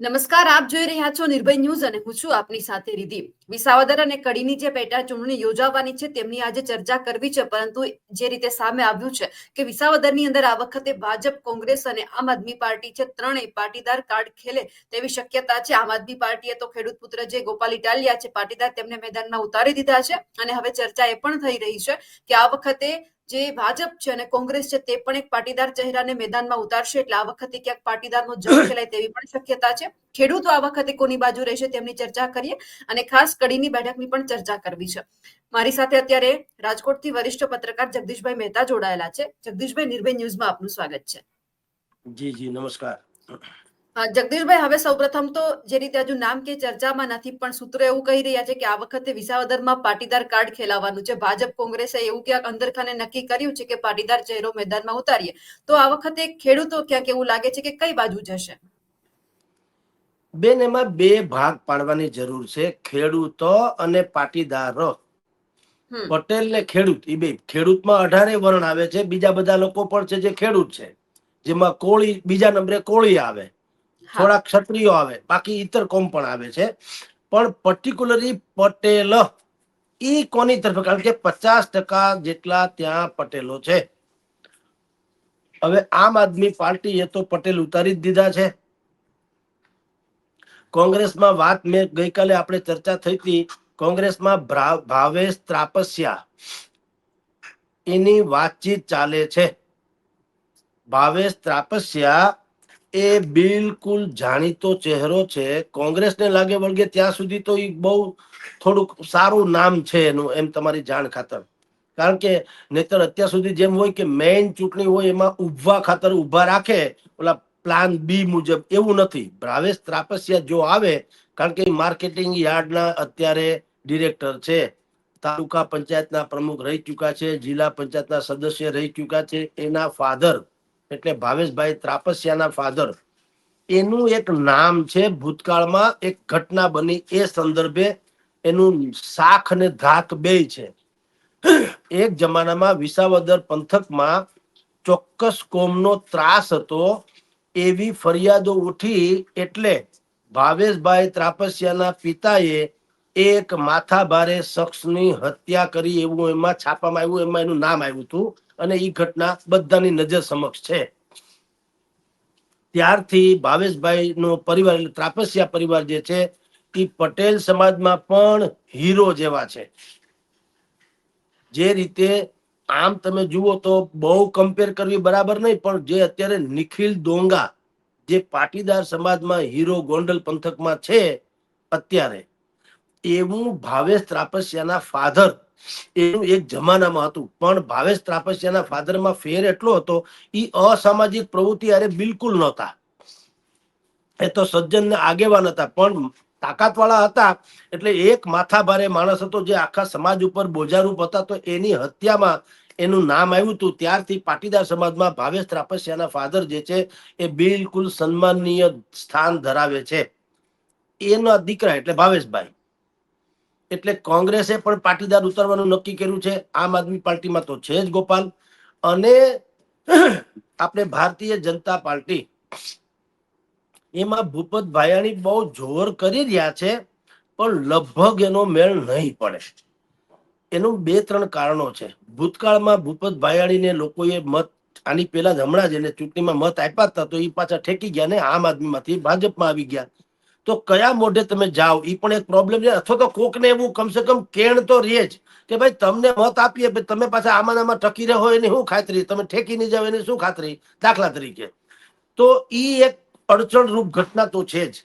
નમસ્કાર, આપ જોઈ રહ્યા છો નિર્ભય ન્યૂઝ અને હું છું આપની સાથે રિધિ વિસાવદર અને કડીની જે પેટા ચૂંટણી યોજાવાની છે, તેમની આજે ચર્ચા કરવી છે, પરંતુ જે રીતે સામે આવ્યું છે કે વિસાવદરની અંદર આ વખતે ભાજપ, કોંગ્રેસ અને આમ આદમી પાર્ટી છે, ત્રણેય પાટીદાર કાર્ડ ખેલે તેવી શક્યતા છે. આમ આદમી પાર્ટીએ તો ખેડૂત પુત્ર જે ગોપાલ ઇટાલિયા છે, પાટીદાર તેમને મેદાનમાં ઉતારી દીધા છે અને હવે ચર્ચા એ પણ થઈ રહી છે કે આ વખતે જે ભાજપ છે અને કોંગ્રેસ છે તે પણ એક પાટીદાર ચહેરાને મેદાનમાં ઉતારશે એટલે આ વખતે ક્યાંક પાટીદારનો જંગ ખેલાય તેવી પણ શક્યતા છે. ખેડૂતો આ વખતે કોની બાજુ રહેશે તેમની ચર્ચા કરીએ અને ખાસ કડીની બેઠકની પણ ચર્ચા કરવી છે. મારી સાથે અત્યારે રાજકોટથી વરિષ્ઠ પત્રકાર જગદીશભાઈ મહેતા જોડાયેલા છે. જગદીશભાઈ નિર્ભય ન્યૂઝમાં આપનું સ્વાગત છે. જી જી નમસ્કાર. જગદીશભાઈ હવે સૌપ્રથમ તો જે રીતે હજુ નામ કે ચર્ચામાં નથી પણ સૂત્રો એવું કહી રહ્યા છે કે આ વખતે વિસાવદરમાં પાટીદાર કાર્ડ ખેલાવાનું છે. ભાજપ કોંગ્રેસે એવું ક્યાંક અંદરખાને નક્કી કર્યું છે કે પાટીદાર ચહેરો મેદાનમાં ઉતારીએ. તો આ વખતે ખેડૂતો ક્યાંક એવું લાગે છે કે કઈ બાજુ જશે? બેન એમાં બે ભાગ પાડવાની જરૂર છે. ખેડૂતો અને પાટીદારો. પટેલ ને ખેડૂત એ બે. ખેડૂતમાં અઢારે વર્ણ આવે છે. બીજા બધા લોકો પણ છે જે ખેડૂત છે. જેમાં કોળી બીજા નંબરે કોળી આવે. થોડા ક્ષત્રિયો આવે, બાકી ઇતર કોમ પણ આવે છે. પણ પર્ટિક્યુલરલી પટેલ, ઈ કોની તરફ? કારણ કે પચાસ ટકા જેટલા ત્યાં પટેલો છે. હવે આમ આદમી પાર્ટીએ તો પટેલ ઉતારી જ દીધા છે. કોંગ્રેસમાં વાત મેં ગઈકાલે આપણે ચર્ચા થઈ હતી. કોંગ્રેસમાં ભાવેશ ત્રાપસ્યા. એની વાતચીત ચાલે છે. ભાવેશ ત્રાપસ્યા એ બિલકુલ જાણીતો ચહેરો છે. કોંગ્રેસને લાગે વળગે ત્યાં સુધી તો એ બહુ થોડુંક સારું નામ છે એનું, એમ તમારી જાણ ખાતર. કારણ કે નહીતર અત્યાર સુધી જેમ હોય કે મેઇન ચૂંટણી હોય એમાં ઉભવા ખાતર ઊભા રાખે, ઓલા પ્લાન બી મુજબ એવું નથી. ભાવેશ ત્રાપસ્યા જો આવે, કારણ કે માર્કેટિંગ યાર્ડના અત્યારે ડિરેક્ટર છે. તાલુકા પંચાયતના પ્રમુખ રહી ચૂક્યા છે, જિલ્લા પંચાયતના સદસ્ય રહી ચૂક્યા છે, એના ફાધર. એટલે ભાવેશભાઈ ત્રાપસ્યાના ફાધર એનું એક નામ છે ભૂતકાળમાં એક ઘટના બની. એ સંદર્ભે એનું શાખ અને ધાક બે છે. એક જમાનામાં વિસાવદર પંથકમાં ચોક્કસ કોમનો ત્રાસ હતો. એવી ફરિયાદો ઉઠી એટલે ભાવેશભાઈ ત્રાપસ્યાના પિતાએ એક માથાભારે શખ્સની હત્યા કરી એવું એમાં છાપામાં આવ્યું, એમાં એનું નામ આવ્યું હતું. અને એ ઘટના બધાની નજર સમક્ષ છે. ત્યારથી ભાવેશભાઈ નો પરિવાર એટલે ત્રાપસિયા પરિવાર જે છે એ પટેલ સમાજમાં પણ હીરો જેવા છે. જે રીતે આમ તમે જુઓ તો બહુ કમ્પેર કરવી બરાબર નહીં, પણ જે અત્યારે નિખિલ ડોંગા, જે પાટીદાર સમાજમાં હીરો ગોંડલ પંથકમાં છે, અત્યારે એવું ભાવેશ ત્રાપસ્યાના ફાધર એનું એક જમાનામાં હતું. પણ ભાવેશ ત્રાપસ્યાના ફાધરમાં ફેર એટલો હતો એ અસામાજિક પ્રવૃત્તિ અરે બિલકુલ નહોતા. એ તો સજ્જન આગેવાન હતા, પણ તાકાતવાળા હતા. એટલે એક માથાભારે માણસ હતો જે આખા સમાજ ઉપર બોજારૂપ હતા, તો એની હત્યામાં એનું નામ આવ્યું હતું. ત્યારથી પાટીદાર સમાજમાં ભાવેશ ત્રાપસ્યાના ફાધર જે છે, એ બિલકુલ સન્માનનીય સ્થાન ધરાવે છે. એના દીકરા એટલે ભાવેશભાઈ. એટલે કોંગ્રેસે પણ પાટીદાર ઉતરવાનું નક્કી કર્યું છે. આમ આદમી પાર્ટીમાં તો છે જ ગોપાલ. અને આપણે ભારતીય જનતા પાર્ટી એમાં ભૂપત ભાયાણી બહુ જોર કરી રહ્યા છે, પણ લગભગ એનો મેળ નહીં પડે. એનું બે ત્રણ કારણો છે. ભૂતકાળમાં ભૂપત ભાયાણીને લોકોએ મત, આની પહેલા જ હમણાં જ એને ચૂંટણીમાં મત આપ્યા હતા, તો એ પાછા ઠેકી ગયા ને આમ આદમીમાંથી ભાજપમાં આવી ગયા. તો કયા મોઢે તમે જાઓ? એ પણ એક પ્રોબ્લેમ છે. અથવા તો કોકને એવું કમસે કમ કેણ તો રહે જ કે ભાઈ, તમને મત આપીએ તમે પાછા આમાં આમાં ટકી રહો એની શું ખાતરી? તમે ઠેકી નહીં જાવ એની શું ખાતરી? દાખલા તરીકે. તો એ એક અડચણરૂપ ઘટના તો છે જ.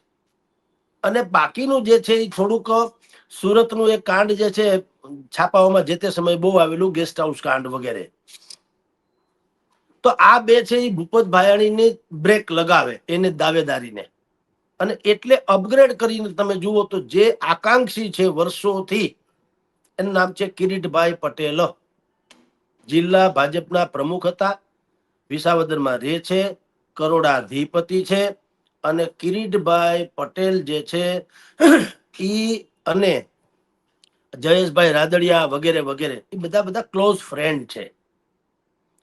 અને બાકીનું જે છે એ થોડુંક સુરતનું એક કાંડ જે છે, છાપાઓમાં જે તે સમયે બહુ આવેલું ગેસ્ટ હાઉસ કાંડ વગેરે. તો આ બે છે એ ભૂપત ભાયાણીને બ્રેક લગાવે, એને દાવેદારીને. અને એટલે અપગ્રેડ કરીને તમે જુઓ તો જે આકાંક્ષી છે વર્ષોથી, એનું નામ છે કિરીટભાઈ પટેલ. જિલ્લા ભાજપના પ્રમુખ હતા, વિસાવદરમાં રહે છે, કરોડાધિપતિ છે, અને કિરીટભાઈ પટેલ જે છે, ઈ અને જયેશભાઈ રાદડિયા વગેરે વગેરે એ બધા બધા ક્લોઝ ફ્રેન્ડ છે.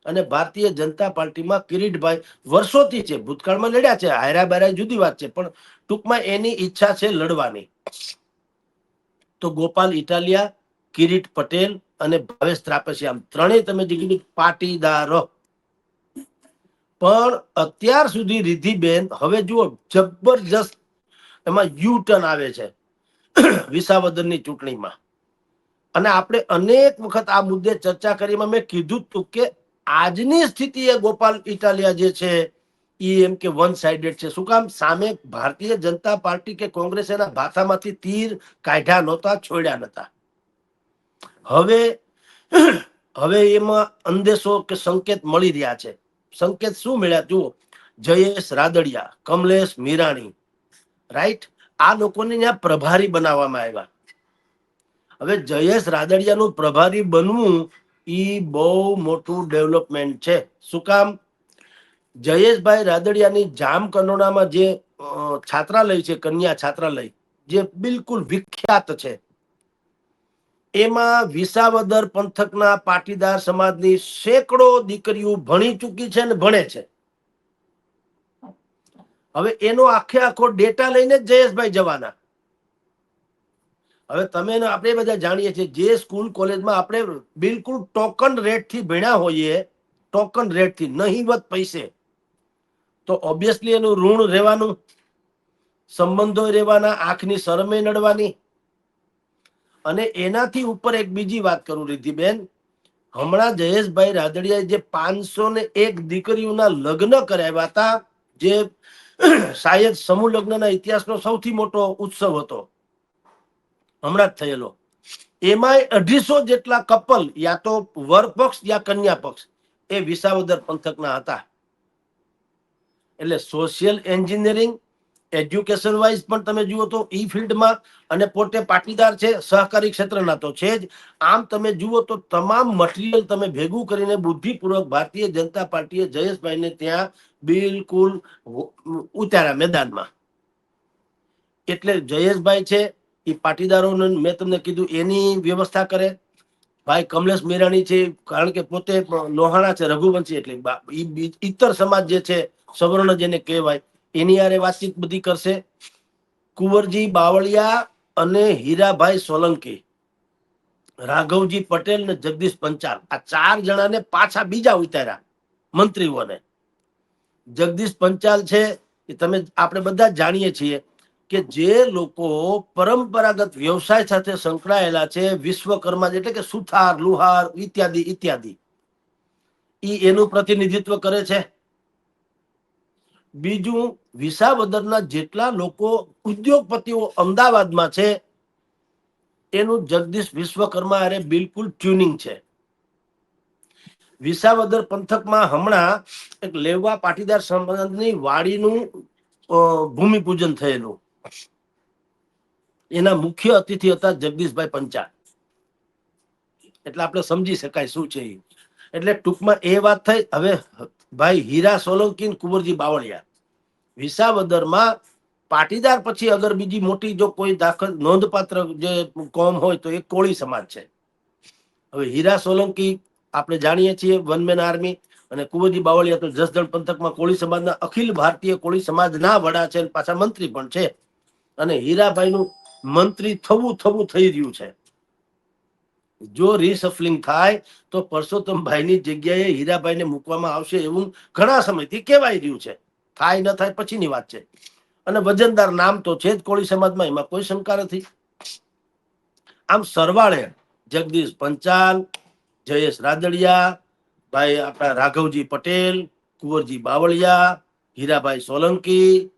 અને ભારતીય જનતા પાર્ટીમાં કિરીટભાઈ વર્ષોથી છે, ભૂતકાળમાં લડ્યા છે, હાયરા બાયરા જુદી વાત છે, પણ ટૂંકમાં એની ઈચ્છા છે લડવાની. તો ગોપાલ ઇટાલિયા, કિરીટ પટેલ અને ભાવેશ ત્રાપસી ત્રણેય તમે જે કીધું પાટીદારો. પણ અત્યાર સુધી રિધિબેન હવે જુઓ, જબરજસ્ત એમાં યુ ટર્ન આવે છે વિસાવદરની ચૂંટણીમાં. અને આપણે અનેક વખત આ મુદ્દે ચર્ચા કરીમાં મેં કીધું હતું કે આજની સ્થિતિએ ગોપાલ ઇટાલિયા જે છે એ એમ કે વન સાઇડેડ છે. શું કામ? સામે ભારતીય જનતા પાર્ટી કે કોંગ્રેસ એના ભાથામાંથી તીર કાઢ્યા નહોતા, છોડ્યા નહોતા. હવે હવે એમાં અંદેશો કે સંકેત મળી રહ્યા છે. સંકેત શું મળ્યા? જુઓ. જયેશ રાદડિયા, કમલેશ મીરાણી. રાઈટ આ લોકોને ત્યાં પ્રભારી બનાવવામાં આવ્યા. હવે જયેશ રાદડિયાનું પ્રભારી બનવું ઈ બહુ મોટું ડેવલપમેન્ટ છે. શું કામ? જયેશભાઈ રાદડિયાની જામ કનોડામાં જે છાત્રાલય છે, કન્યા છાત્રાલય, જે બિલકુલ વિખ્યાત છે. એમાં વિસાવદર પંથકના પાટીદાર સમાજની સેંકડો દીકરીઓ ભણી ચૂકી છે અને ભણે છે. હવે એનો આખે આખો ડેટા લઈને જયેશભાઈ જવાના. હવે તમે આપણે બધા જાણીએ છીએ, જે સ્કૂલ કોલેજમાં આપણે બિલકુલ ટોકન રેટથી ભણ્યા હોઈએ ટોકન રેટથી નહીવત પૈસે. તો ઓબ્વિયસલી એનું ઋણ રહેવાનું, સંબંધો રહેવાના, આંખની શરમે નડવાની. અને એનાથી ઉપર એક બીજી વાત કરું રિદ્ધિબેન હમણાં જયેશભાઈ રાદડિયાએ જે પાંચસો ને એક દીકરીઓના લગ્ન કરાવ્યા હતા, જે શાયદ સમૂહ લગ્નના ઇતિહાસનો સૌથી મોટો ઉત્સવ હતો. હમણાં જ થયેલો. એમાંય અઢીસો જેટલા કપલ, યા તો વર પક્ષ, યા કન્યા પક્ષ, એ વિસાવદર પંથકના હતા. એટલે સોશિયલ એન્જિનિયરિંગ એજ્યુકેશન વાઇઝ પણ તમે જુઓ તો ઈ ફિલ્ડમાં અને પોતે પાટીદાર છે, સહકારી ક્ષેત્રના તો છે જ. આમ તમે જુઓ તો તમામ મટીરિયલ તમે ભેગું કરીને બુદ્ધિપૂર્વક ભારતીય જનતા પાર્ટીએ જયેશભાઈને ત્યાં બિલકુલ ઉતાર્યા મેદાનમાં. એટલે જયેશભાઈ છે એ પાટીદારોને મેં તમને કીધું, એની વ્યવસ્થા કરે. ભાઈ કમલેશ મેરાણી છે, કારણ કે પોતે લોહાણા છે, રઘુવંશી એટલે ઇતર સમાજ જે છે, સવર્ણ જેને કહેવાય, એની આરે વાતચીત બધી કરશે. કુંવરજી બાવળિયા અને હીરાભાઈ સોલંકી, રાઘવજી પટેલ ને જગદીશ પંચાલ, આ ચાર જણાને પાછા બીજા ઉતાર્યા, મંત્રીઓને. જગદીશ પંચાલ છે, એ તમે, આપણે બધા જાણીએ છીએ કે જે લોકો પરંપરાગત વ્યવસાય સાથે સંકળાયેલા છે, વિશ્વકર્મા એટલે કે સુથાર, લુહાર, ઇત્યાદિ ઇત્યાદિ. ઈ એનું પ્રતિનિધિત્વ કરે છે. બીજું, વિસાવદરના જેટલા લોકો ઉદ્યોગપતિઓ અમદાવાદમાં છે, એનું જગદીશ વિશ્વકર્મા અરે બિલકુલ ટ્યુનિંગ છે. વિસાવદર પંથકમાં હમણાં એક લેવા પાટીદાર સંબંધની વાડીનું ભૂમિપૂજન થયેલું. એના મુખ્ય અતિથિ હતા જગદીશભાઈ પંચાલ. એટલે આપણે સમજી શકાય શું છે એટલે ટૂંકમાં એ વાત થઈ. હવે ભાઈ હીરા સોલંકી કુંવરજી બાવળિયા. વિસાવદરમાં પાટીદાર પછી અગર બીજી મોટી જો કોઈ દાખલ નોંધપાત્ર જે કોમ હોય તો એ કોળી સમાજ છે. હવે હીરા સોલંકી આપણે જાણીએ છીએ વનમેન આર્મી અને કુંવરજી બાવળિયા તો જસદણ પંથકમાં કોળી સમાજના અખિલ ભારતીય કોળી સમાજના વડા છે પાછા મંત્રી પણ છે. અને હીરાભાઈનું મંત્રી થવું થવું થઈ રહ્યું છે. જો રીસફલિંગ થાય, તો પરસોત્તમભાઈની જગ્યાએ હીરાભાઈને મૂકવામાં આવશે એવું ઘણા સમયથી કહેવાય રહ્યું છે. થાય, ન થાય પછીની વાત છે. અને વજનદાર નામ તો છે જ કોળી સમાજમાં, એમાં કોઈ શંકા નથી. આમ સરવાળે જગદીશ પંચાલ, જયેશ રાદડિયા, ભાઈ આપણા રાઘવજી પટેલ, કુંવરજી બાવળિયા, હીરાભાઈ સોલંકી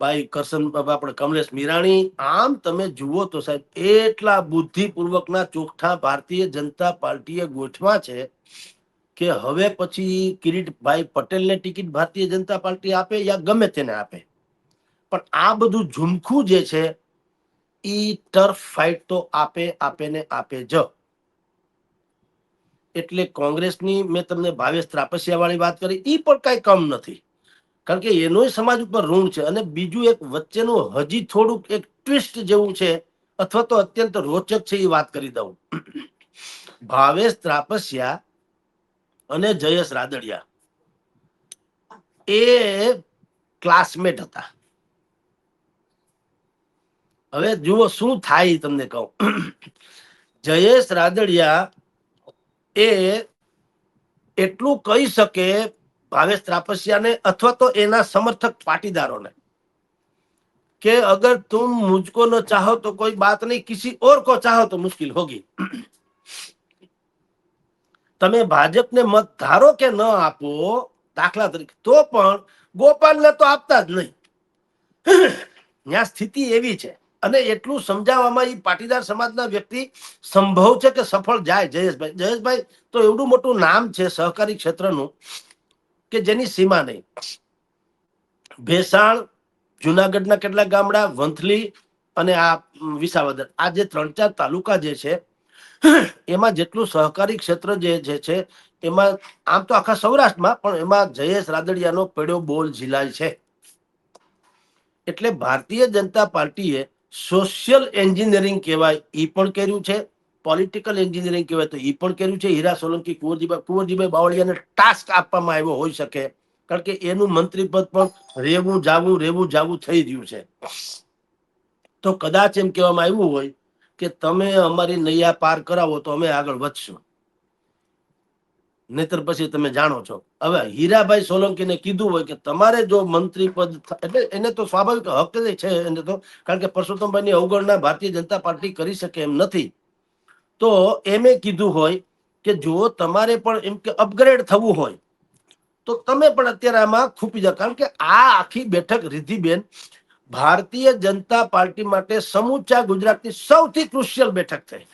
ભાઈ કરશન બાબા આપણે કમલેશ મીરાણી, આમ તમે જુઓ તો સાહેબ, એટલા બુદ્ધિપૂર્વકના ચોખ્ઠા ભારતીય જનતા પાર્ટીએ ગોઠવા છે કે હવે પછી કિરીટભાઈ પટેલને ટિકિટ ભારતીય જનતા પાર્ટી આપે યા ગમે તેને આપે. પણ આ બધું ઝુમખું જે છે એ ટર્ફ ફાઇટ તો આપે આપે ને આપે જ. એટલે કોંગ્રેસની મેં તમને ભાવેશ ત્રાપસિયા વાળી વાત કરી એ પણ કઈ કમ નથી. કારણ કે એનોય સમાજ ઉપર ઋણ છે અને બીજું એક વચ્ચેનું હજી થોડુંક એક ટ્વિસ્ટ જેવું છે અથવા તો અત્યંત રોચક છે એ વાત કરી દઉં. ભાવેશ ત્રાપસિયા અને જયેશ રાદડિયા. એ ક્લાસમેટ હતા. હવે જુઓ શું થાય તમને કહું. જયેશ રાદડિયા એ એટલું કહી શકે ભાવેશ ત્રાપસિયાને અથવા તો એના સમર્થક પાટીદારોને कि अगर तुम मुझको न चाहो तो कोई बात नहीं किसी और को चाहो तो मुश्किल होगी તમે ભાજપને મત ધારો કે ન આપો દાખલા તરીકે તો પણ ગોપાલને તો આપતા જ નહીં ત્યાં સ્થિતિ એવી છે અને એટલું સમજાવવામાં એ પાટીદાર સમાજના વ્યક્તિ સંભવ છે કે સફળ જાય જયેશભાઈ જયેશભાઈ તો એવડું મોટું નામ છે સહકારી ક્ષેત્રનું કે જેની સીમા નહીં. ભેસાણ, જુનાગઢના કેટલાક ગામડા, વંથલી અને આ વિસાવદર. આ જે ત્રણ ચાર તાલુકા જે છે, એમાં જેટલું સહકારી ક્ષેત્ર જે છે, એમાં, આમ તો આખા સૌરાષ્ટ્રમાં, પણ એમાં જયેશ રાદડિયાનો પેડો બોલ ઝીલાય છે. એટલે ભારતીય જનતા પાર્ટીએ સોશિયલ એન્જિનિયરિંગ કહેવાય એ પણ કર્યું છે. પોલિટિકલ એન્જિનિયરિંગ કહેવાય તો એ પણ કર્યું છે. હીરા સોલંકી કુંવરજીભાઈ કુંવરજીભાઈ બાવળિયાને ટાસ્ક આપવામાં આવ્યો હોઈ શકે. કારણ કે એનું મંત્રી પદ પણ રેવું જાવું રેવું જાવું થઈ રહ્યું છે. તો કદાચ એમ કહેવામાં આવ્યું હોય કે તમે અમારી નૈયા પાર કરાવો તો અમે આગળ વધશું. નહીતર પછી તમે જાણો છો. હવે હીરાભાઈ સોલંકીને કીધું હોય કે તમારે જો મંત્રી પદ એટલે એને તો સ્વાભાવિક હક છે એને તો. કારણ કે પરસોત્તમભાઈની અવગણના ભારતીય જનતા પાર્ટી કરી શકે એમ નથી. તો એમે કીધું હોય કે જો તમારે પણ એમ કે અપગ્રેડ થવું હોય, તો તમે પણ અત્યારે આમાં ખૂપી જાઓ. કારણ કે આ આખી બેઠક રિધિબેન ભારતીય જનતા પાર્ટી માટે સમૂચા ગુજરાતની સૌથી ક્રુશિયલ બેઠક થઈ.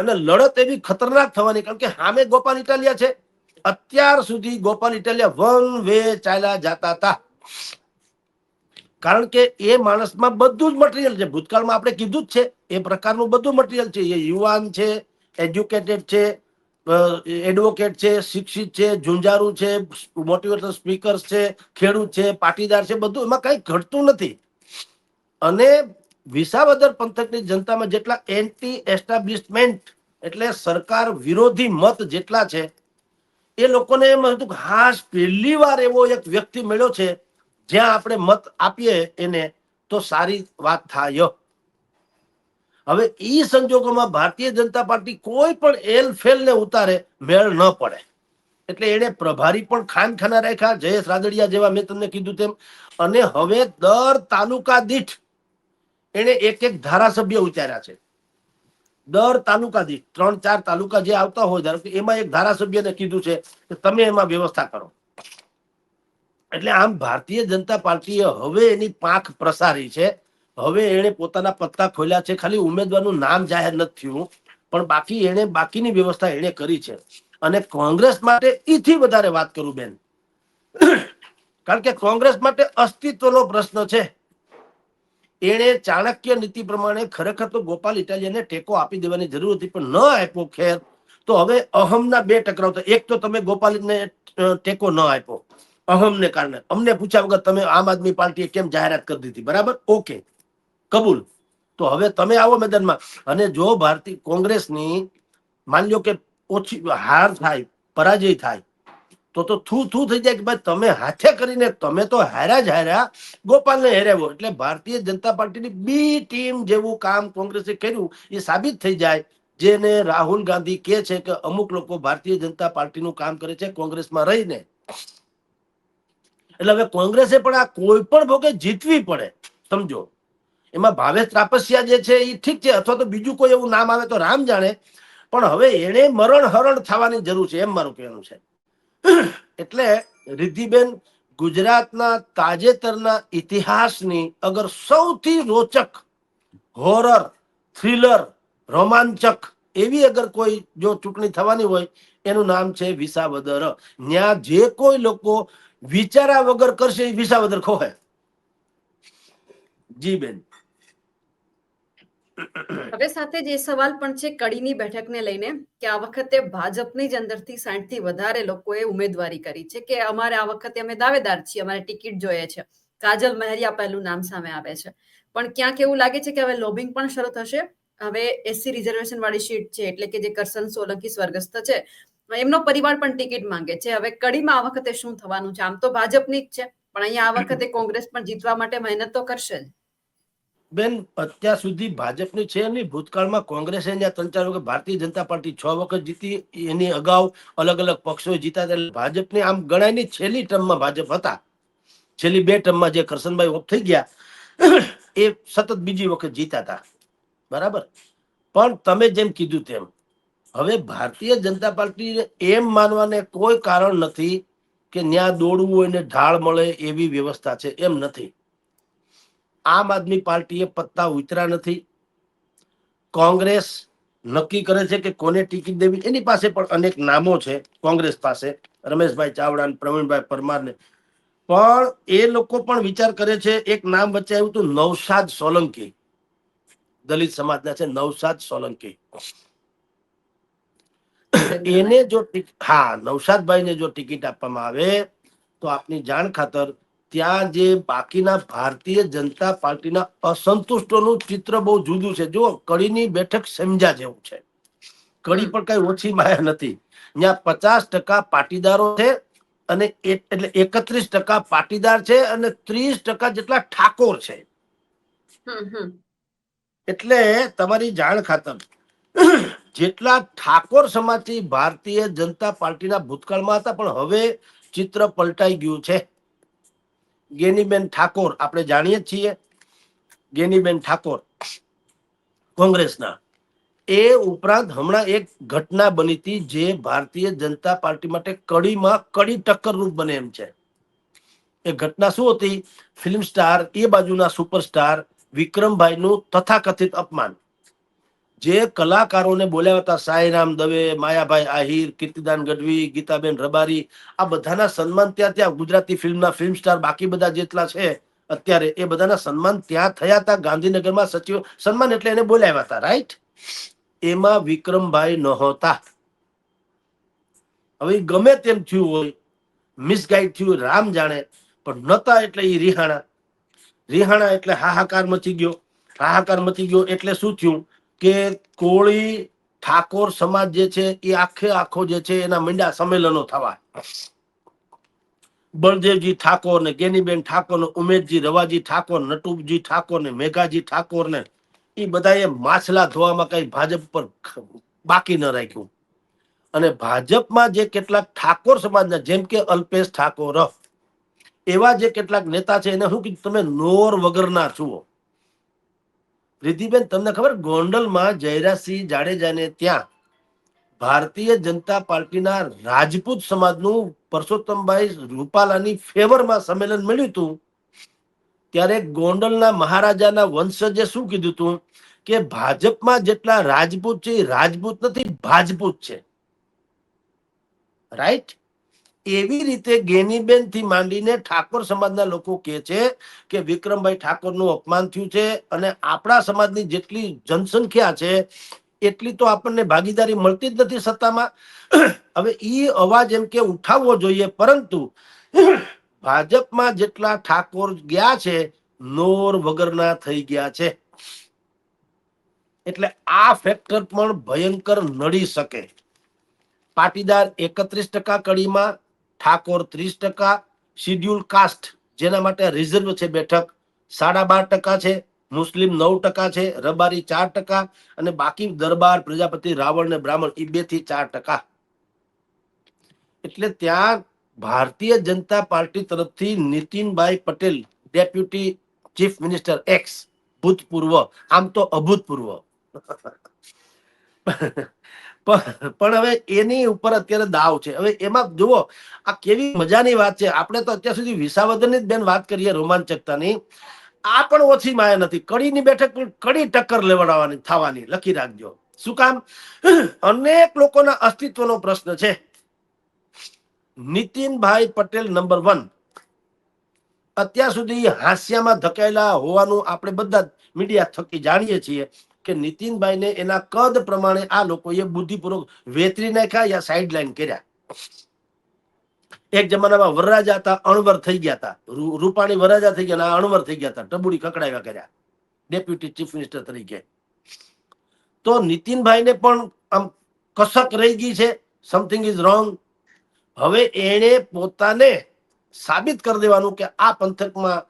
અને લડત એવી ખતરનાક થવાની, કારણ કે સામે ગોપાલ ઇટાલિયા છે. અત્યાર સુધી ગોપાલ ઇટાલિયા વન વે ચાલ્યા જતા હતા. કારણ કે એ માણસમાં બધું જ મટીરિયલ છે. ભૂતકાળમાં આપણે કીધું જ છે, એ પ્રકારનું બધું મટીરિયલ છે. એ યુવાન છે એજ્યુકેટેડ છે એડવોકેટ છે, શિક્ષિત છે, ઝુંઝારું છે મોટિવેટર સ્પીકર્સ છે, ખેડૂત છે, પાટીદાર છે, બધું એમાં કઈ ઘટતું નથી. અને વિસાવદર પંથકની જનતામાં જેટલા એન્ટી એસ્ટાબ્લિશમેન્ટ એટલે સરકાર વિરોધી મત જેટલા છે, એ લોકોને એમ હતું કે, હાશ, પહેલી વાર એવો એક વ્યક્તિ મળ્યો છે જ્યાં આપણે મત આપીએ એને તો સારી વાત થાય. હવે એ સંજોગોમાં ભારતીય જનતા પાર્ટી કોઈ પણ એલ ફેલ ને ઉતારે મેળ ન પડે. એટલે એને પ્રભારી પણ ખાન ખાના રાખ્યા, જયેશ રાદડિયા જેવા મેં તમને કીધું તેમ. અને હવે દર તાલુકા દીઠ એને એક એક ધારાસભ્ય ઉતાર્યા છે. દર તાલુકા દીઠ ત્રણ ચાર તાલુકા જે આવતા હોય, ધારો એમાં એક ધારાસભ્યને કીધું છે કે તમે એમાં વ્યવસ્થા કરો. એટલે આમ ભારતીય જનતા પાર્ટીએ હવે એની પાંખ પ્રસારી છે. હવે એણે પોતાના પત્તા ખોલ્યા છે. ખાલી ઉમેદવારનું નામ જાહેર નથી થયું. પણ બાકી એણે બાકીની વ્યવસ્થા એણે કરી છે. અને કોંગ્રેસ માટે ઈથી વધારે વાત કરું બેન. કારણ કે કોંગ્રેસ માટે અસ્તિત્વનો પ્રશ્ન છે. એણે ચાણક્ય નીતિ પ્રમાણે ખરેખર તો ગોપાલ ઇટાલિયાને ટેકો આપી દેવાની જરૂર હતી, પણ ન આપ્યો ખેર. તો હવે અહમના બે ટકરાવ. એક તો તમે ગોપાલને ટેકો ન આપ્યો. અહમને કારણે. અમને પૂછ્યા વગર તમે આમ આદમી પાર્ટીએ કેમ જાહેરાત કરી દીધી? બરાબર? ઓકે. કબૂલ. તો હવે તમે આવો મેદાનમાં. અને જો ભારતીય કોંગ્રેસની માની લો કે ઓછી હાર થાય, પરાજય થાય, તો તો થૂ થૂ થઈ જાય કે ભાઈ તમે હાથે કરીને તમે તો હાર્યા જ હાર્યા ગોપાલને હેરાવ્યો. એટલે ભારતીય જનતા પાર્ટીની બી ટીમ જેવું કામ કોંગ્રેસે કર્યું એ સાબિત થઈ જાય. જેને રાહુલ ગાંધી કહે છે કે અમુક લોકો ભારતીય જનતા પાર્ટીનું કામ કરે છે કોંગ્રેસમાં રહીને. એટલે હવે કોંગ્રેસે પણ આ કોઈ પણ ભોગે જીતવી પડે, સમજો. એમાં ભાવેશ ત્રાપસિયા જે છે એ ઠીક છે, અથવા તો બીજું કોઈ એવું નામ આવે તો રામ જાણે. પણ હવે એને મરણ હરણ થવાની જરૂર છે, એમ મારું કહેવાનું છે. એટલે રિદ્ધિબેન ગુજરાતના તાજેતરના ઇતિહાસની અગર સૌથી રોચક હોરર, થ્રિલર, રોમાંચક એવી અગર કોઈ જો ચૂંટણી થવાની હોય, એનું નામ છે વિસાવદર. ત્યાં જે કોઈ લોકો વિચારા વગર કરશે વિસાવદર ખોહે જી બેન. હવે સાથે જ સવાલ પણ છે કડીની બેઠકને લઈને કે આ વખતે ભાજપની જ અંદરથી સાઠથી વધારે લોકોએ ઉમેદવારી કરી છે કે અમારે આ વખતે અમે દાવેદાર છીએ, અમારે ટિકિટ જોઈએ છે. કાજલ મહેરિયા પહેલું નામ સામે આવે છે. પણ ક્યાંક એવું લાગે છે કે હવે લોબિંગ પણ શરૂ થશે. હવે એસસી રિઝર્વેશન વાળી સીટ છે એટલે કે જે કરસન સોલંકી સ્વર્ગસ્થ છે એમનો પરિવાર પણ ટિકિટ માંગે છે. હવે કડીમાં આ વખતે શું થવાનું છે? આમ તો ભાજપની જ છે પણ અહીંયા આ વખતે કોંગ્રેસ પણ જીતવા માટે મહેનત તો કરશે જ. બેન અત્યાર સુધી ભાજપની છે નહીં ભૂતકાળમાં કોંગ્રેસે ત્યાં ત્રણ ચાર વખત ભારતીય જનતા પાર્ટી છ વખત જીતી એની અગાઉ અલગ અલગ પક્ષો જીતા. એટલે ભાજપની આમ ગણાય નહીં છેલ્લી ટર્મમાં ભાજપ હતા. છેલ્લી બે ટર્મમાં જે કરશનભાઈ ઓફ થઈ ગયા એ સતત બીજી વખત જીતા હતા બરાબર? પણ તમે જેમ કીધું તેમ હવે ભારતીય જનતા પાર્ટી એમ માનવાને કોઈ કારણ નથી કે ન્યા દોડવું હોય ને ઢાળ મળે એવી વ્યવસ્થા છે, એમ નથી. આમ આદમી પાર્ટીએ પત્તા ઉતરા નથી. કોંગ્રેસ નક્કી કરે છે કે કોને ટિકિટ દેવી? એની પાસે પણ અનેક નામો છે, કોંગ્રેસ પાસે, રમેશભાઈ ચાવડા ને પ્રવીણભાઈ પરમાર ને. પણ એ લોકો પણ વિચાર કરે છે, એક નામ વચ્ચે આવ્યું હતું નવસાદ સોલંકી. દલિત સમાજના છે નવસાદ સોલંકી. એને જો હા નવસાદભાઈને જો ટિકિટ આપવામાં આવે તો આપની જાણ ખાતર ત્યાં જે બાકીના ભારતીય જનતા પાર્ટીના અસંતુષ્ટોનું ચિત્ર બહુ જુદું છે. જો કડીની બેઠક સમજા જેવું છે. કડી પણ કઈ ઓછી માયા નથી. ત્યાં પચાસ ટકા પાટીદારો છે અને એટલે એકત્રીસ ટકા પાટીદાર છે અને ત્રીસ ટકા જેટલા ઠાકોર છે. એટલે તમારી જાણ ખાતર જેટલા ઠાકોર સમાજથી ભારતીય જનતા પાર્ટીના ભૂતકાળમાં હતા, પણ હવે ચિત્ર પલટાઈ ગયું છે. ગેનીબેન ઠાકોર, આપણે જાણીએ છીએ. ગેનીબેન ઠાકોર, કોંગ્રેસના. એ ઉપરાંત હમણાં એક ઘટના બની હતી જે ભારતીય જનતા પાર્ટી માટે કડીમાં કડી ટક્કરરૂપ બને એમ છે. એ ઘટના શું હતી? ફિલ્મ સ્ટાર, એ બાજુના સુપરસ્ટાર વિક્રમભાઈનું તથાકથિત અપમાન. જે કલાકારોને બોલાવ્યા હતા, સાંઈરામ દવે, માયાભાઈ આહિર, કીર્તિદાન ગઢવી, ગીતાબેન રબારી, આ બધાના સન્માન ત્યાં ત્યાં ગુજરાતી ફિલ્મના ફિલ્મ સ્ટાર બાકી બધા જેટલા છે, અત્યારે એ બધાના સન્માન ત્યાં થયા હતા, ગાંધીનગરમાં સચિવ, સન્માન એટલે એને બોલાવ્યા હતા રાઈટ એમાં વિક્રમભાઈ નહોતા. હવે ગમે તેમ થયું હોય, મિસગાઈડ થયું, રામ જાણે, પણ નતા એટલે એ રિહાણા. રિહાણા એટલે હાહાકાર મચી ગયો. હાહાકાર મચી ગયો એટલે શું થયું? કે કોળી ઠાકોર સમાજ જે છે, એ આખે આખો જે છે, એના મીંડા સંમેલનો થવા બળદેવજી ઠાકોર ને ગેનીબેન ઠાકોર ને ઉમેશજી રવાજી ઠાકોર નટુજી ઠાકોર ને મેઘાજી ઠાકોર ને એ બધાએ માછલા ધોવામાં કઈ ભાજપ પર બાકી ન રાખ્યું. અને ભાજપમાં જે કેટલાક ઠાકોર સમાજના, જેમ કે અલ્પેશ ઠાકોર, એવા જે કેટલાક નેતા છે, એને શું કીધું, તમે નોર વગરના છુઓ રિદ્ધિબેન, તમને ખબર ગોંડલમાં જયરાસિંહ જાડેજાને ત્યાં ભારતીય જનતા પાર્ટીના રાજપૂત સમાજનું પરસોત્તમભાઈ રૂપાલાની ફેવરમાં સંમેલન મળ્યું હતું, ત્યારે ગોંડલના મહારાજાના વંશજે શું કીધું હતું કે ભાજપમાં જેટલા રાજપૂત છે રાજપૂત નથી, ભાજપૂત છે. રાઈટ એવી રીતે ગેનીબેનથી માંડીને ઠાકોર સમાજના લોકો કહે છે કે વિક્રમભાઈ ઠાકોરનું અપમાન થયું છે અને આપણા સમાજની જેટલી જનસંખ્યા છે, એટલી તો આપણને ભાગીદારી મળતી જ નથી સત્તામાં. હવે એ અવાજ એમ કે ઉઠાવવો જોઈએ, પરંતુ ભાજપમાં જેટલા ઠાકોર ગયા છે, નોર વગરના થઈ ગયા છે. એટલે આ ફેક્ટર પણ ભયંકર નડી શકે. પાટીદાર એકત્રીસ ટકા કડીમાં ઠાકોર ત્રીસ ટકા, શિડ્યુલ કાસ્ટ જેના માટે રિઝર્વ છે બેઠક, સાડા બાર ટકા છે, મુસ્લિમ નવ ટકા છે, રબારી ચાર ટકા અને બાકી દરબાર પ્રજાપતિ રાવણ ને બ્રાહ્મણ એ બેથી ચાર ટકા. એટલે ત્યાં ભારતીય જનતા પાર્ટી તરફથી Nitinbhai Patel, deputy chief minister ex ભૂતપૂર્વ, આમ તો અભૂતપૂર્વ. પણ હવે એની ઉપર અત્યારે દાવ છે. હવે એમાં જુઓ, આ કેવી મજાની વાત છે. આપણે તો અત્યાર સુધી વિસાવદનની જ બેન વાત કરીએ રોમાંચકતાની. આ પણ ઓછી માયા નથી. કડીની બેઠક કડી ટક્કર લેવડાવવાની, થવાની. લખી રાખજો. શું કામ? અનેક લોકોના અસ્તિત્વનો પ્રશ્ન છે. Nitinbhai Patel number one. અત્યાર સુધી હાસ્યામાં ધકેલા હોવાનું આપણે બધા મીડિયા થકી જાણીએ છીએ. કે નીતિનભાઈને એના કદ પ્રમાણે આ લોકોએ બુદ્ધિપૂર્વક વેતરી નાખ્યા યા સાઈડલાઈન કર્યા. એક જમાનામાં વરરાજા હતા, અણવર થઈ ગયા હતા. રૂપાણી વરરાજા થઈ ગયા અણવર થઈ ગયા હતા. ટબુડી કકડાવ્યા કર્યા. ડેપ્યુટી ચીફ મિનિસ્ટર તરીકે. તો નીતિનભાઈને પણ આમ કસક રહી ગઈ છે. સમથિંગ ઇઝ રોંગ હવે એણે પોતાને સાબિત કરી દેવાનું કે આ પંથકમાં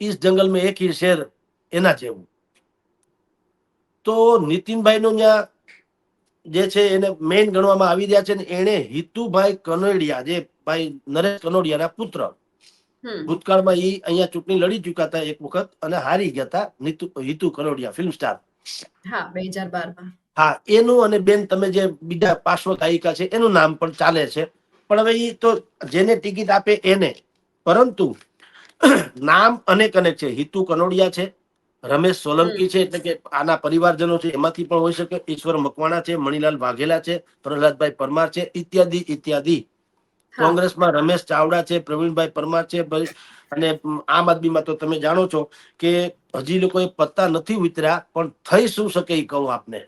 ઇસ જંગલ મેં એક શેર એના જેવું. તો નીતિનભાઈનું ત્યાં જે છે એને મેઇન ગણવામાં આવી રહ્યા છે ને એને હિતુભાઈ કનોડિયા જે ભાઈ નરેશ કનોડિયાના પુત્ર. ભૂતકાળમાં એ અહીંયા ચૂંટણી લડી ચુક્યા હતા એક વખત અને હારી ગયા હતા નીતુ હિતુ કનોડિયા ફિલ્મ સ્ટાર હા બે હજાર બારમાં. હા એનું અને બેન તમે જે બીજા પાર્શ્વ ગાયિકા છે એનું નામ પણ ચાલે છે. પણ હવે એ તો જેને ટિકિટ આપે એને. પરંતુ નામ અનેક અનેક છે. હિતુ કનોડિયા છે રમેશ સોલંકી છે એટલે કે આના પરિવારજનો છે એમાંથી પણ હોઈ શકે. ઈશ્વર મકવાણા છે મણિલાલ વાઘેલા છે પ્રહલાદભાઈ પરમાર છે ઇત્યાદિ ઇત્યાદિ. કોંગ્રેસમાં રમેશ ચાવડા છે પ્રવીણભાઈ પરમાર છે અને આમ આદમીમાં તો તમે જાણો છો કે હજી લોકોએ પત્તા નથી ઉતર્યા પણ થઈ શું શકે એ કહું આપને.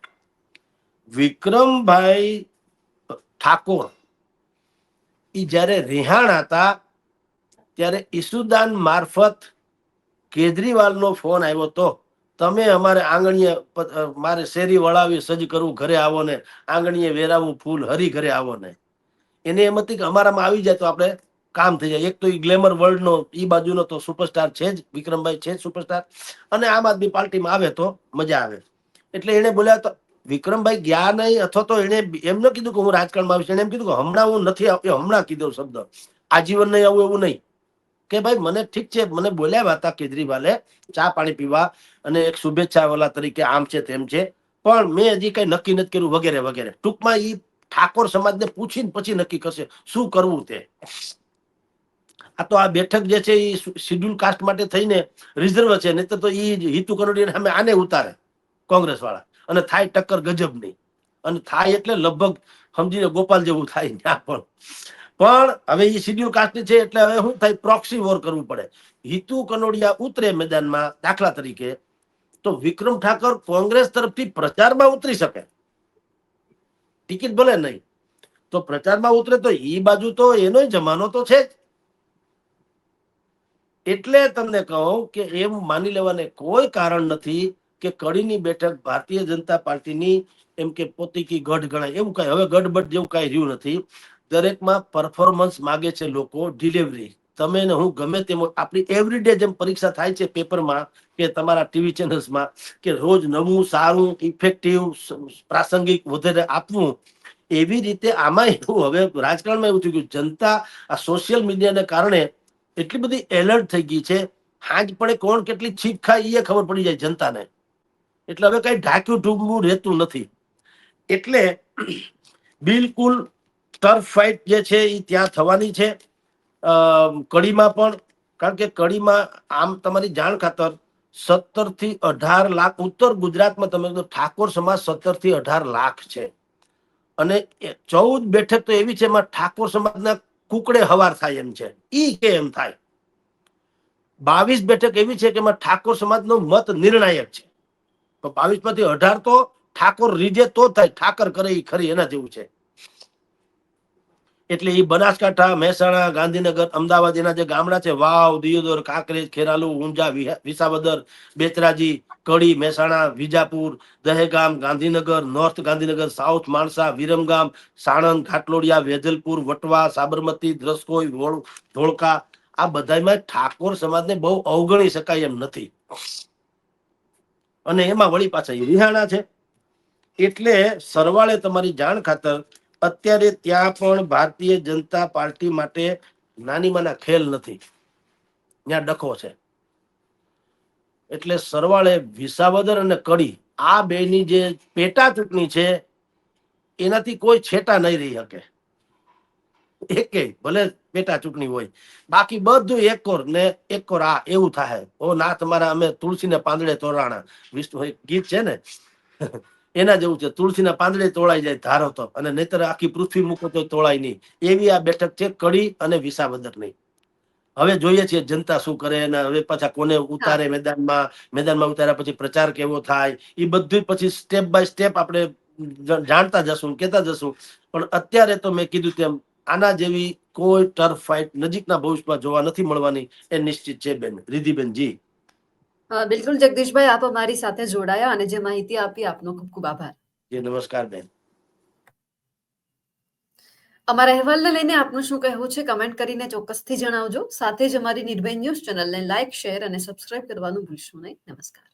વિક્રમભાઈ ઠાકોર એ જ્યારે રિહાણ હતા ત્યારે ઈસુદાન મારફત કેજરીવાલનો ફોન આવ્યો તો તમે અમારે આંગણીએ મારે શેરી વળાવી સજ કરવું ઘરે આવો ને, આંગણીએ વેરાવું ફૂલ, હરી ઘરે આવો ને. એને એમ હતી કે અમારામાં આવી જાય તો આપણે કામ થઈ જાય. એક તો એ ગ્લેમર વર્લ્ડનો એ બાજુનો તો સુપરસ્ટાર છે જ, વિક્રમભાઈ છે જ સુપરસ્ટાર. અને આમ આદમી પાર્ટીમાં આવે તો મજા આવે. એટલે એને બોલ્યા તો, વિક્રમભાઈ, ગયા નહીં, અથવા તો એને એમ કીધું કે હું રાજકારણમાં આવીશ. એને એમ કીધું કે હમણાં હું નથી આવ્યો હમણાં કીધો શબ્દ. આજીવન નહીં આવું એવું નહીં. કે ભાઈ મને ઠીક છે, મને બોલ્યા હતા કેજરીવાલે ચા પાણી પીવા અને એક શુભેચ્છા વાલા તરીકે આમ છે તેમ છે. પણ મેં હજી કઈ નક્કી નથી કર્યું વગેરે વગેરે. ટૂંકમાં એ ઠાકોર સમાજને પૂછીને પછી નક્કી કરશે શું કરવું તે. આ તો આ બેઠક જે છે એ શિડ્યુલ કાસ્ટ માટે થઈને રિઝર્વ છે નહીં તો ઈ હિતુ કરોડિયા સામે આને ઉતારે કોંગ્રેસ વાળા અને થાય ટક્કર ગજબ નહીં અને થાય એટલે લગભગ, સમજીને ગોપાલ જેવું થાય ત્યાં પણ. પણ હવે એ શિડ્યુલ કાસ્ટ છે એટલે હવે શું થાય? પ્રોક્સી વોર કરવું પડે. હિતુ કનોડિયા ઉતરે મેદાનમાં દાખલા તરીકે તો વિક્રમ ઠાકર કોંગ્રેસ તરફથી પ્રચારમાં ઉતરી શકે. ટિકિટ ભલે નહીં, તો પ્રચારમાં ઉતરે તો એ બાજુ તો એનો જમાનો તો છે જ. એટલે તમને કહું કે એમ માની લેવાને કોઈ કારણ નથી કે કડીની બેઠક ભારતીય જનતા પાર્ટીની એમ કે પોતીકી ગઢ ગણાય, એવું કઈ. હવે ગઢબડ જેવું કઈ રહ્યું નથી. દરેકમાં પરફોર્મન્સ માગે છે લોકો ડિલિવરી તમે ને હું ગમે તેમ આપણી એવરીડે જેમ પરીક્ષા થાય છે પેપરમાં કે તમારા ટીવી ચેનલ્સમાં કે રોજ નવું, સારું ઇફેક્ટિવ પ્રાસંગિક વધારે આપવું. એવી રીતે આમાં એવું હવે રાજકારણમાં એવું થઈ ગયું જનતા આ સોશિયલ મીડિયાને કારણે એટલી બધી એલર્ટ થઈ ગઈ છે. હાજ પડે કોણ કેટલી છીપ ખાય એ ખબર પડી જાય જનતાને. એટલે હવે કઈ ઢાંક્યું ઢૂંબવું રહેતું નથી. એટલે બિલકુલ ટર્ફ ફાઇટ જે છે એ ત્યાં થવાની છે. કડીમાં પણ, કારણ કે કડીમાં આમ તમારી જાણ ખાતર સત્તરથી અઢાર લાખ, ઉત્તર ગુજરાતમાં તમે ઠાકોર સમાજ સત્તરથી અઢાર લાખ છે. અને ચૌદ બેઠક તો એવી છે એમાં ઠાકોર સમાજના કુકડે હવાર થાય એમ છે. ઈ કે એમ થાય. બાવીસ બેઠક એવી છે કે એમાં ઠાકોર સમાજનો મત નિર્ણાયક છે. તો બાવીસમાંથી અઢાર તો ઠાકોર રીજે તો થાય, ઠાકર કરે એ ખરી એના જેવું છે. એટલે એ બનાસકાંઠા, મહેસાણા, ગાંધીનગર, અમદાવાદ, એના જે ગામડા છે, વાવ, દિયોદર, કાંકરેજ, ખેરાલુ, ઊંઝા વિસાવદર બેચરાજી કડી, મહેસાણા, વિજાપુર, દહેગામ, ગાંધીનગર, નોર્થ ગાંધીનગર, સાઉથ માણસા, વિરમગામ, સાણંદ, ઘાટલોડિયા, વેજલપુર, વટવા, સાબરમતી, દ્રસ્કોઈ ધોળકા, આ બધામાં ઠાકોર સમાજને બહુ અવગણી શકાય એમ નથી. અને એમાં વળી પાછા રિહાણા છે. એટલે સરવાળે તમારી જાણ ખાતર અત્યારે ત્યાં પણ ભારતીય જનતા પાર્ટી માટે નાની માના ખેલ નથી. ત્યાં ડખો છે. એટલે સરવાળે વિસાવદર અને કડી આ બેની જે પેટા ચૂંટણી છે, એનાથી કોઈ છેટા નહીં રહી શકે. એકે ભલે પેટા ચૂંટણી હોય. બાકી બધું એક કોર ને એક કોર આ, એવું થાય. ઓ ના, તમારા અમે તુલસીને પાંદડે તોરાણા. વિષ્ણુ ગીત છે ને? એના જેવું છે. તુલસીના પાંદડે તોળાઈ જાય ધારો તો. અને નહીતર આખી પૃથ્વી મૂકો તો તોળાય નહીં. એવી આ બેઠક છે કડી અને વિસાવદર નહીં હવે જોઈએ છીએ જનતા શું કરે અને હવે પાછા કોને ઉતારે મેદાનમાં મેદાનમાં ઉતાર્યા પછી પ્રચાર કેવો થાય? એ બધું પછી સ્ટેપ બાય સ્ટેપ આપણે જાણતા જશું કેતા જશું. પણ અત્યારે તો મેં કીધું તેમ આના જેવી કોઈ ટર્ફ ફાઇટ નજીકના ભવિષ્યમાં જોવા નથી મળવાની. એ નિશ્ચિત છે બેન રિધિબેન જી બિલકુલ જગદીશભાઈ આપ અમારી સાથે જોડાયા અને જે માહિતી આપી આપનો ખૂબ ખૂબ આભાર. જી નમસ્કાર બેન. અમારા અહેવાલને લઈને આપનું શું કહેવું છે કમેન્ટ કરીને ચોક્કસથી જણાવજો. સાથે જ અમારી નિર્ભય ન્યૂઝ ચેનલને લાઇક શેર અને સબસ્ક્રાઇબ કરવાનું ભૂલશો નહીં. નમસ્કાર.